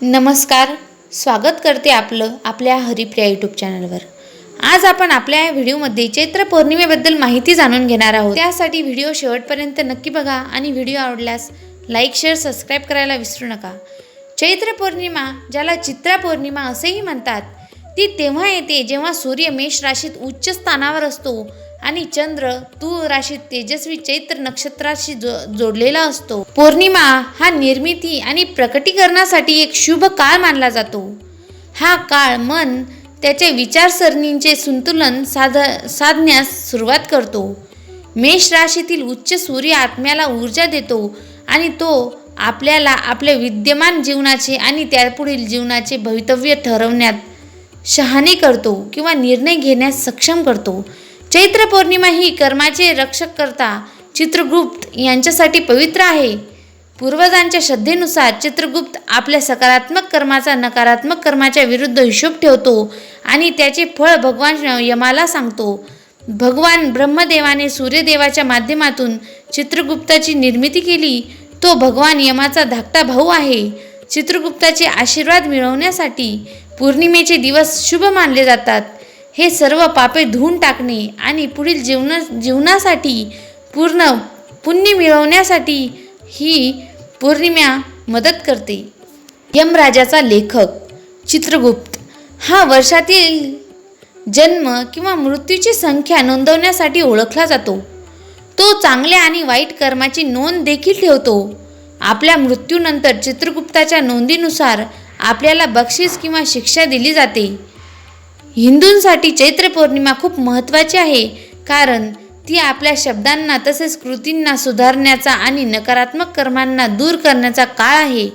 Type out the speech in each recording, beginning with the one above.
नमस्कार. स्वागत करते आपलं आपल्या हरिप्रिया यूट्यूब चॅनलवर आज आपण आपल्या या व्हिडिओमध्ये चैत्र पौर्णिमेबद्दल माहिती जाणून घेणार आहोत. त्यासाठी व्हिडिओ शेवटपर्यंत नक्की बघा आणि व्हिडिओ आवडल्यास लाईक शेअर सबस्क्राईब करायला विसरू नका. चैत्र पौर्णिमा ज्याला चित्रा पौर्णिमा असेही म्हणतात ती तेव्हा येते जेव्हा सूर्य मेष राशीत उच्च स्थानावर असतो. आणि चंद्र तू राशीत तेजस्वी चैत्र नक्षत्राशी जो जोडलेला असतो. पौर्णिमा हा निर्मिती आणि प्रकटीकरणासाठी एक शुभ काळ मानला जातो. हा काळ मन त्याच्या विचारसरणींचे संतुलन साध साधण्यास सुरुवात करतो. मेष राशीतील उच्च सूर्य आत्म्याला ऊर्जा देतो आणि तो आपल्याला आपल्या विद्यमान जीवनाचे आणि त्यापुढील जीवनाचे भवितव्य ठरवण्यात शहाणे करतो किंवा निर्णय घेण्यास सक्षम करतो. चैत्र पौर्णिमा ही कर्माचे रक्षक करता चित्रगुप्त यांच्यासाठी पवित्र आहे. पूर्वजांच्या श्रद्धेनुसार चित्रगुप्त आपल्या सकारात्मक कर्माचा नकारात्मक कर्माच्या विरुद्ध हिशोब ठेवतो आणि त्याचे फळ भगवान यमाला सांगतो. भगवान ब्रह्मदेवाने सूर्यदेवाच्या माध्यमातून चित्रगुप्ताची निर्मिती केली. तो भगवान यमाचा धाकटा भाऊ आहे. चित्रगुप्ताचे आशीर्वाद मिळवण्यासाठी पौर्णिमेचे दिवस शुभ मानले जातात. हे सर्व पापे धुवून टाकणे आणि पुढील जीवन जीवनासाठी पूर्ण पुण्य मिळवण्यासाठी ही पौर्णिमा मदत करते. यमराजाचा लेखक चित्रगुप्त हा वर्षातील जन्म किंवा मृत्यूची संख्या नोंदवण्यासाठी ओळखला जातो. तो चांगल्या आणि वाईट कर्माची नोंद देखील ठेवतो. आपल्या मृत्यूनंतर चित्रगुप्ताच्या नोंदीनुसार आपल्याला बक्षीस किंवा शिक्षा दिली जाते. हिंदूंसाठी चैत्र पौर्णिमा खूप महत्त्वाची आहे. कारण ती आपल्या शब्दांना तसेच कृतींना सुधारण्याचा आणि नकारात्मक कर्मांना दूर करण्याचा काळ आहे.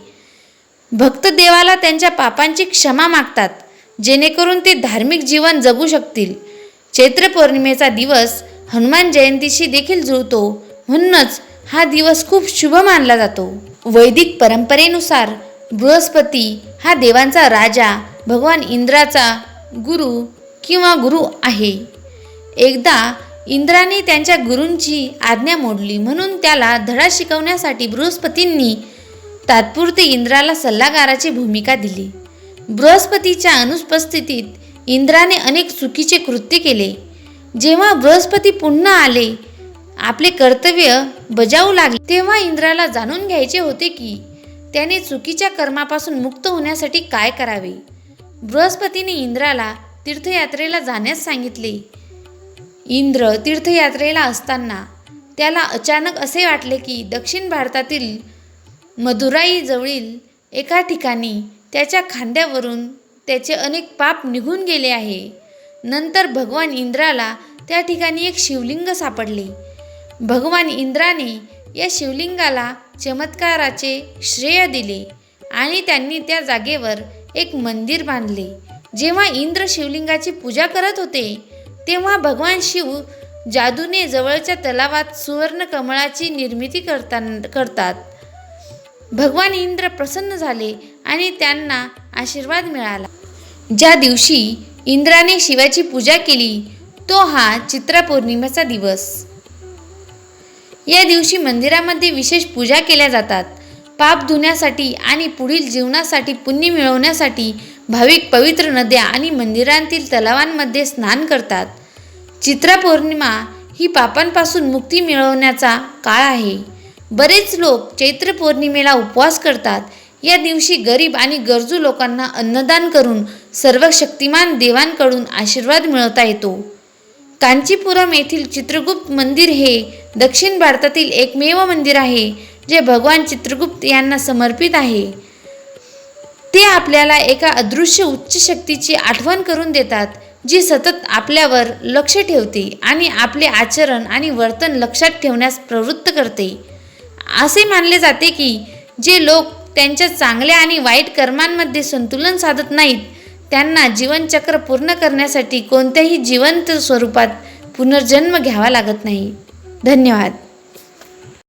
भक्त देवाला त्यांच्या पापांची क्षमा मागतात जेणेकरून ते धार्मिक जीवन जगू शकतील. चैत्र पौर्णिमेचा दिवस हनुमान जयंतीशी देखील जुळतो म्हणूनच हा दिवस खूप शुभ मानला जातो. वैदिक परंपरेनुसार बृहस्पती हा देवांचा राजा भगवान इंद्राचा गुरु किंवा गुरु आहे. एकदा इंद्राने त्यांच्या गुरूंची आज्ञा मोडली म्हणून त्याला धडा शिकवण्यासाठी बृहस्पतींनी तात्पुरते इंद्राला सल्लागाराची भूमिका दिली. बृहस्पतीच्या अनुपस्थितीत इंद्राने अनेक चुकीचे कृत्य केले. जेव्हा बृहस्पती पुन्हा आले आपले कर्तव्य बजावू लागले तेव्हा इंद्राला जाणून घ्यायचे होते की त्याने चुकीच्या कर्मापासून मुक्त होण्यासाठी काय करावे. बृहस्पतीने इंद्राला तीर्थयात्रेला जाण्यास सांगितले. इंद्र तीर्थयात्रेला असताना त्याला अचानक असे वाटले की दक्षिण भारतातील मदुराईजवळील एका ठिकाणी त्याच्या खांद्यावरून त्याचे अनेक पाप निघून गेले आहे. नंतर भगवान इंद्राला त्या ठिकाणी एक शिवलिंग सापडले. भगवान इंद्राने या शिवलिंगाला चमत्काराचे श्रेय दिले आणि त्यांनी त्या जागेवर एक मंदिर बांधले. जेव्हा इंद्र शिवलिंगाची पूजा करत होते तेव्हा भगवान शिव जादूने जवळच्या तलावात सुवर्ण कमळाची निर्मिती करता करतात. भगवान इंद्र प्रसन्न झाले आणि त्यांना आशीर्वाद मिळाला. ज्या दिवशी इंद्राने शिवाची पूजा केली तो हा चित्रपौर्णिमेचा दिवस. या दिवशी मंदिरामध्ये विशेष पूजा केल्या जातात. पाप धुण्यासाठी आणि पुढील जीवनासाठी पुण्य मिळवण्यासाठी भाविक पवित्र नद्या आणि मंदिरांतील तलावांमध्ये स्नान करतात. चित्रा पौर्णिमा ही पापांपासून मुक्ती मिळवण्याचा काळ आहे. बरेच लोक चैत्र पौर्णिमेला उपवास करतात. या दिवशी गरीब आणि गरजू लोकांना अन्नदान करून सर्व शक्तिमान देवांकडून आशीर्वाद मिळवता येतो. कांचीपुरम येथील चित्रगुप्त मंदिर हे दक्षिण भारतातील एकमेव मंदिर आहे. जे भगवान चित्रगुप्त यांना समर्पित आहे ते आपल्याला एका अदृश्य उच्च शक्तीची आठवण करून देतात जी सतत आपल्यावर लक्ष ठेवते आणि आपले आचरण आणि वर्तन लक्षात ठेवण्यास प्रवृत्त करते. असे मानले जाते की जे लोक त्यांच्या चांगल्या आणि वाईट कर्मांमध्ये संतुलन साधत नाहीत त्यांना जीवनचक्र पूर्ण करण्यासाठी कोणत्याही जिवंत स्वरूपात पुनर्जन्म घ्यावा लागत नाही. धन्यवाद.